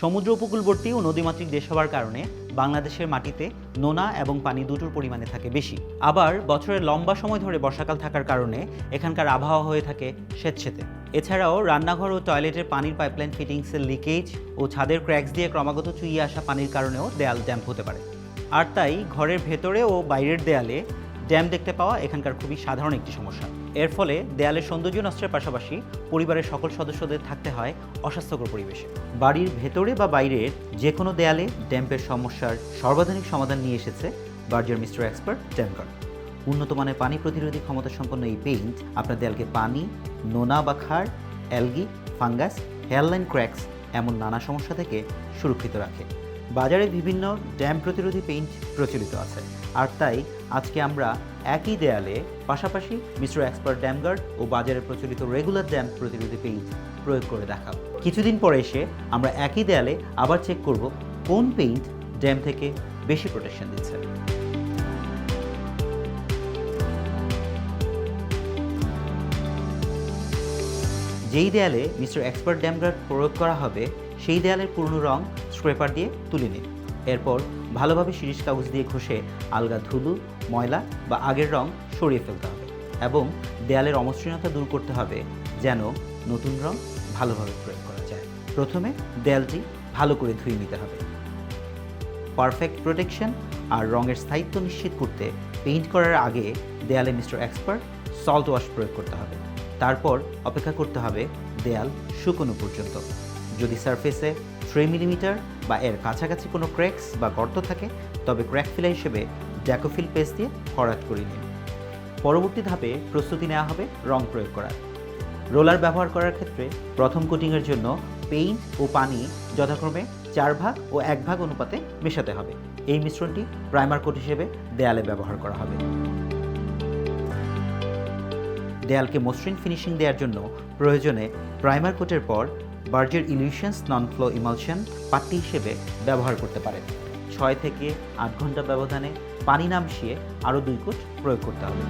সমুদ্র উপকূলবর্তী ও নদীমাতৃক দেশ হওয়ার কারণে বাংলাদেশের মাটিতে নোনা এবং পানি দুটোর পরিমাণে থাকে বেশি। আবার বছরের লম্বা সময় ধরে বর্ষাকাল থাকার কারণে এখানকার আবহাওয়া হয়ে থাকে স্বেচ্ছেতে। এছাড়াও রান্নাঘর ও টয়লেটের পানির পাইপলাইন ফিটিংসের লিকেজ ও ছাদের ক্র্যাকস দিয়ে ক্রমাগত চুইয়ে আসা পানির কারণেও দেয়াল ড্যাম্প হতে পারে। আর তাই ঘরের ভেতরে ও বাইরের দেয়ালে ড্যাম দেখতে পাওয়া এখানকার খুবই সাধারণ একটি সমস্যা। এর ফলে দেয়ালের সৌন্দর্য নষ্টের পাশাপাশি পরিবারের সকল সদস্যদের থাকতে হয় অস্বাস্থ্যকর পরিবেশে। বাড়ির ভেতরে বা বাইরের যে কোনো দেয়ালে ড্যাম্পের সমস্যার সর্বাধুনিক সমাধান নিয়ে এসেছে বার্জার মিস্টার এক্সপার্ট ড্যামকার উন্নত মানের পানি প্রতিরোধী ক্ষমতা সম্পন্ন এই পেইন্ট আপনার দেয়ালকে পানি, নোনা বা খার, অ্যালগি, ফাঙ্গাস হেয়ারলাইন ক্র্যাকস এমন নানা সমস্যা থেকে সুরক্ষিত রাখে। বাজারে বিভিন্ন ড্যাম প্রতিরোধী পেইন্ট প্রচলিত আছে, আর তাই আজকে আমরা একই দেয়ালে পাশাপাশি মিস্টার এক্সপার্ট ড্যাম গার্ড ও বাজারে প্রচলিত রেগুলার ড্যাম প্রতিরোধী পেইন্ট প্রয়োগ করে দেখাব। কিছুদিন পরে এসে আমরা একই দেয়ালে আবার চেক করব কোন পেইন্ট ড্যাম থেকে বেশি প্রোটেকশন দিচ্ছে। যেই দেয়ালে মিস্টার এক্সপার্ট ড্যাম গার্ড প্রয়োগ করা হবে, সেই দেয়ালের পুরনো রং স্ক্রেপার দিয়ে তুলে নিন। এরপর ভালোভাবে শিরিষ কাগজ দিয়ে ঘষে আলগা ধুলো, ময়লা বা আগের রং সরিয়ে ফেলতে হবে এবং দেয়ালের অমসৃণতা দূর করতে হবে যেন নতুন রং ভালোভাবে প্রয়োগ করা যায়। প্রথমে দেয়ালটি ভালো করে ধুয়ে নিতে হবে। পারফেক্ট প্রোটেকশন আর রঙের স্থায়িত্ব নিশ্চিত করতে পেইন্ট করার আগে দেয়ালে মিস্টার এক্সপার্ট সল্ট ওয়াশ প্রয়োগ করতে হবে। তারপর অপেক্ষা করতে হবে দেয়াল শুকনো পর্যন্ত। যদি সারফেসে থ্রি মিলিমিটার বা এর কাছাকাছি কোনো ক্র্যাকস বা গর্ত থাকে, তবে ক্র্যাক ফিলা হিসেবে ড্যাকোফিল পেস্ট দিয়ে ভরাট করে নিন। পরবর্তী ধাপে প্রস্তুতি নেওয়া হবে রং প্রয়োগ করার। রোলার ব্যবহার করার ক্ষেত্রে প্রথম কোটিংয়ের জন্য পেইন্ট ও পানি যথাক্রমে চার ভাগ ও এক ভাগ অনুপাতে মেশাতে হবে। এই মিশ্রণটি প্রাইমার কোট হিসেবে দেয়ালে ব্যবহার করা হবে। দেয়ালকে মসৃণ ফিনিশিং দেওয়ার জন্য প্রয়োজনে প্রাইমার কোটের পর বার্জের ইলিউশনস নন ফ্লো ইমালশন পাত্তি হিসেবে ব্যবহার করতে পারেন ছয় থেকে আট ঘণ্টা ব্যবধানে পানি না মিশিয়ে আরও দুই কোট প্রয়োগ করতে হবে।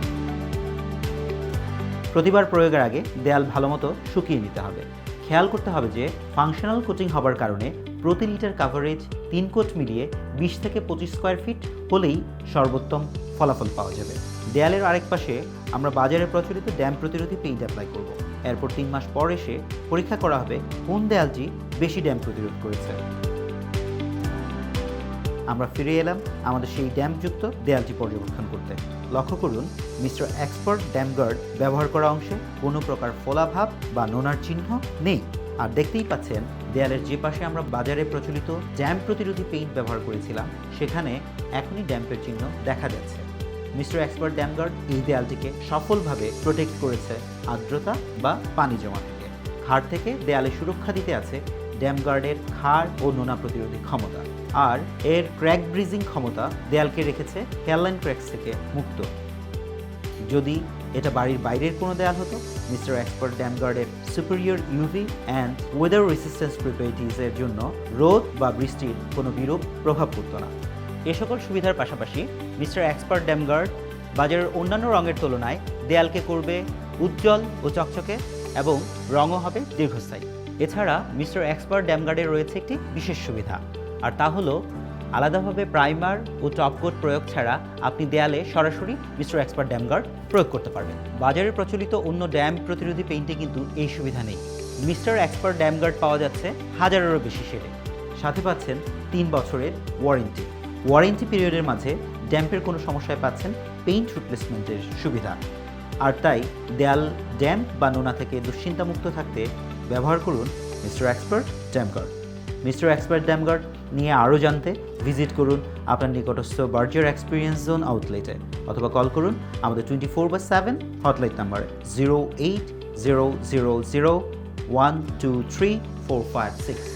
প্রতিবার প্রয়োগের আগে দেয়াল ভালোমতো শুকিয়ে নিতে হবে। খেয়াল করতে হবে যে ফাংশনাল কোটিং হবার কারণে প্রতি লিটার কাভারেজ তিন কোট মিলিয়ে বিশ থেকে পঁচিশ স্কোয়ার ফিট হলেই সর্বোত্তম ফলাফল পাওয়া যাবে। দেয়ালের আরেক পাশে আমরা বাজারে প্রচলিত ড্যাম প্রতিরোধী পেইন্ট অ্যাপ্লাই করব। এরপর তিন মাস পর এসে পরীক্ষা করা হবে কোন দেয়ালটি বেশি ড্যাম প্রতিরোধ করেছে। আমরা ফিরে এলাম আমাদের সেই ড্যামযুক্ত দেয়ালটি পর্যবেক্ষণ করতে। লক্ষ্য করুন, মিস্টার এক্সপার্ট ড্যাম গার্ড ব্যবহার করা অংশে কোনো প্রকার ফোলাভাব বা নোনার চিহ্ন নেই। আর দেখতেই পাচ্ছেন, দেয়ালের যে পাশে আমরা বাজারে প্রচলিত ড্যাম প্রতিরোধী পেইন্ট ব্যবহার করেছিলাম, সেখানে এখনই ড্যাম্পের চিহ্ন দেখা যাচ্ছে। মিস্টার এক্সপার্ট ড্যাম গার্ড এই দেয়ালটিকে সফলভাবে প্রোটেক্ট করেছে আর্দ্রতা বা পানি জমা থেকে। খাড় থেকে দেয়ালে সুরক্ষা দিতে আছে ড্যাম গার্ডের খাড় ও নোনা প্রতিরোধী ক্ষমতা। আর এর ক্র্যাক ব্রিজিং ক্ষমতা দেয়ালকে রেখেছে হেয়ারলাইন ক্র্যাকস থেকে মুক্ত। যদি এটা বাড়ির বাইরের কোনো দেয়াল হতো, মিস্টার এক্সপার্ট ড্যাম গার্ডের superior UV and weather resistance প্রিপারেটিভসের জন্য রোদ বা বৃষ্টির কোনো বিরূপ প্রভাব পড়তো না। এ সকল সুবিধার পাশাপাশি মিস্টার এক্সপার্ট ড্যাম গার্ড বাজারের অন্যান্য রঙের তুলনায় দেয়ালকে করবে উজ্জ্বল ও চকচকে এবং রঙও হবে দীর্ঘস্থায়ী। এছাড়া মিস্টার এক্সপার্ট ড্যাম গার্ডের রয়েছে একটি বিশেষ সুবিধা, আর তা হলো আলাদাভাবে প্রাইমার ও টপকোট প্রয়োগ ছাড়া আপনি দেয়ালে সরাসরি মিস্টার এক্সপার্ট ড্যাম গার্ড প্রয়োগ করতে পারবেন। বাজারে প্রচলিত অন্য ড্যাম প্রতিরোধী পেইন্টে কিন্তু এই সুবিধা নেই। মিস্টার এক্সপার্ট ড্যাম গার্ড পাওয়া যাচ্ছে হাজারেরও বেশি শেডে। সাথে পাচ্ছেন তিন বছরের ওয়ারেন্টি। ওয়ারেন্টি পিরিয়ডের মাঝে ড্যাম্পের কোনো সমস্যায় পাচ্ছেন পেইন্ট রিপ্লেসমেন্টের সুবিধা। আর তাই দেয়াল, ড্যাম্প বা নোনা থেকে দুশ্চিন্তামুক্ত থাকতে ব্যবহার করুন Mister Expert Damp Guard Mister Expert Dampguard নিয়ে আরও জানতে ভিজিট করুন আপনার নিকটস্থ বার্জার এক্সপিরিয়েন্স জোন আউটলেটে অথবা কল করুন আমাদের twenty four by seven hotline number zero eight zero zero zero one two three four five six